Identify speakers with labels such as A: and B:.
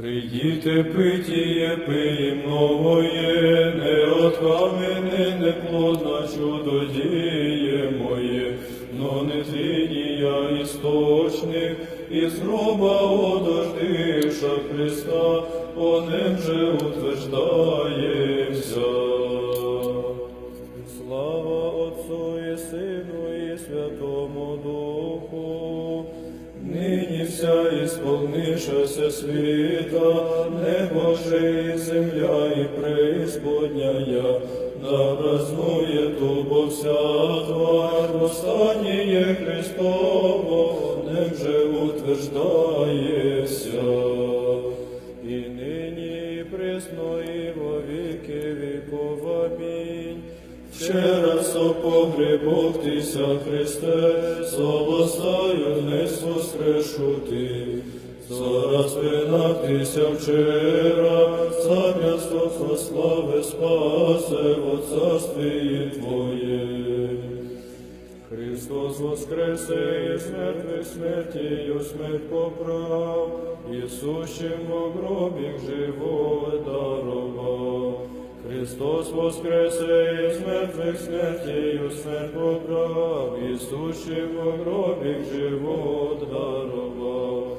A: Прийдіте питіє, пиєм новоє, не от не плодна чудо діє моє, но не твій я істочник, із гроба одождиша Христа, по ним же утверждаємся. Слава Отцу і Сину і Святому Духу, нині вся ісполнишася світа, небо же і земля і преисподняя, да празнує тубо вся тварь, восстаніє Христово, ним же утверждаєся. І нині, і присно, і во віки віков. Ще раз о тися, Христе, солостаю днес воскрешу ти. Зараз принактися вчора, царство слави спасе во царстві Твоє. Христос воскресе із мертвих смертію смерть поправ, і сущим в гробі живот дарував. Христос воскресе із мертвих смертію смерть поправ, і сущим в гробі живот дарував.